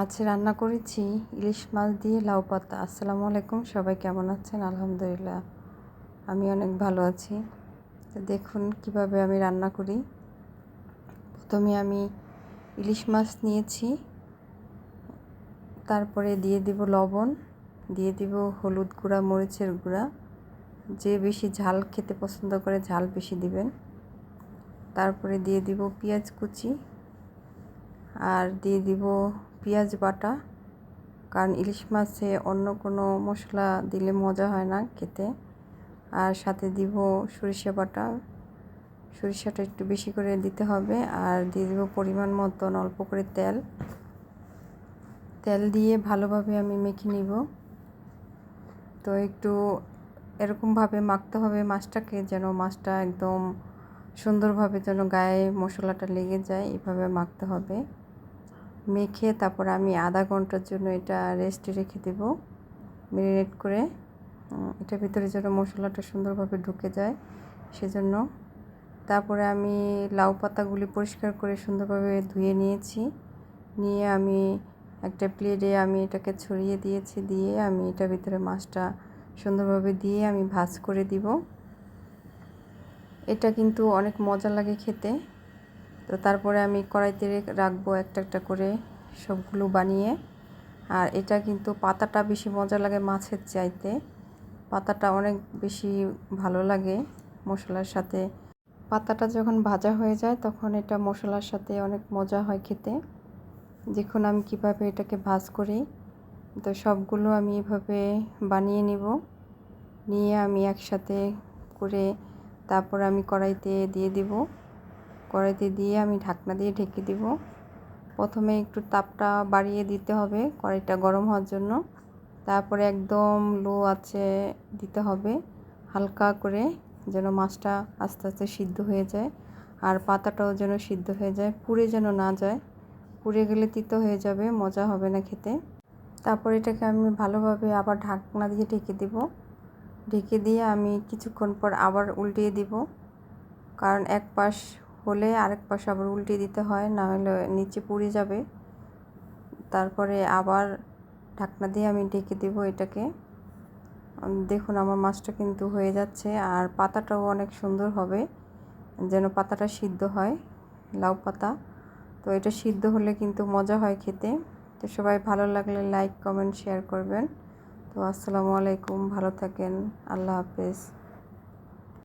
আজ রান্না করেছি ইলিশ মাছ দিয়ে লাউ পাতা। আসসালামু আলাইকুম, সবাই কেমন আছেন? আলহামদুলিল্লাহ, আমি অনেক ভালো আছি। তো দেখুন কীভাবে আমি রান্না করি। প্রথমে আমি ইলিশ মাছ নিয়েছি, তারপরে দিয়ে দিব লবণ, দিয়ে দিব হলুদ গুঁড়া, মরিচের গুঁড়া। যে বেশি ঝাল খেতে পছন্দ করে ঝাল বেশি দিবেন। তারপরে দিয়ে দিব পেঁয়াজ কুচি আর দিয়ে দিব পেঁয়াজ বাটা। কারণ ইলিশ মাছে অন্য কোনো মশলা দিলে মজা হয় না খেতে। আর সাথে দিব সরিষা বাটা। সরিষাটা একটু বেশি করে দিতে হবে। আর দিয়ে দিব পরিমাণ মতন অল্প করে তেল। তেল দিয়ে ভালোভাবে আমি মেখে নিব। তো একটু এরকমভাবে মাখতে হবে মাছটাকে যেন মাছটা একদম সুন্দরভাবে যেন গায়ে মশলাটা লেগে যায়। এভাবে মাখতে হবে। মেখে তারপর আমি আধা ঘণ্টার জন্য এটা রেস্টে রেখে দেব। ম্যারিনেট করে এটা ভিতরে যেন মশলাটা সুন্দরভাবে ঢুকে যায় সেজন্য। তারপরে আমি লাউ পাতাগুলি পরিষ্কার করে সুন্দরভাবে ধুয়ে নিয়েছি। নিয়ে আমি একটা প্লেটে আমি এটাকে ছড়িয়ে দিয়েছি, দিয়ে আমি এটা ভিতরে মাছটা সুন্দরভাবে দিয়ে আমি ভাজ করে দিব। এটা কিন্তু অনেক মজা লাগে খেতে। তো তারপরে আমি কড়াইতে রাখব একটা একটা করে সবগুলো বানিয়ে। আর এটা কিন্তু পাতাটা বেশি মজা লাগে মাছের চাইতে। পাতাটা অনেক বেশি ভালো লাগে মশলার সাথে। পাতাটা যখন ভাজা হয়ে যায় তখন এটা মশলার সাথে অনেক মজা হয় খেতে। দেখুন আমি কীভাবে এটাকে ভাজ করি। তো সবগুলো আমি এভাবে বানিয়ে নিব। নিয়ে আমি একসাথে করে তারপর আমি কড়াইতে দিয়ে দিব। কড়াইতে দিয়ে আমি ঢাকনা দিয়ে ঢেকে দিব। প্রথমে একটু তাপটা বাড়িয়ে দিতে হবে কড়াইটা গরম হওয়ার জন্য। তারপরে একদম লো আছে দিতে হবে হালকা করে যেন মাছটা আস্তে আস্তে সিদ্ধ হয়ে যায় আর পাতাটাও যেন সিদ্ধ হয়ে যায়, পুড়ে যেন না যায়। পুড়ে গেলে তিতো হয়ে যাবে, মজা হবে না খেতে। তারপর এটাকে আমি ভালোভাবে আবার ঢাকনা দিয়ে ঢেকে দেব। ঢেকে দিয়ে আমি কিছুক্ষণ পর আবার উল্টিয়ে দিব। কারণ এক পাশ হলে আরেক পাশে আবার উল্টে দিতে হয়, না হলে নিচে পুড়ে যাবে। তারপরে আবার ঢাকনা দিয়ে আমি ঢেকে দেবো এটাকে। দেখুন আমার মাছটা কিন্তু হয়ে যাচ্ছে আর পাতাটাও অনেক সুন্দর হবে, যেন পাতাটা সিদ্ধ হয়, লাউ পাতা। তো এটা সিদ্ধ হলে কিন্তু মজা হয় খেতে। তো সবাই ভালো লাগলে লাইক, কমেন্ট, শেয়ার করবেন। তো আসসালামু আলাইকুম, ভালো থাকেন, আল্লাহ হাফেজ।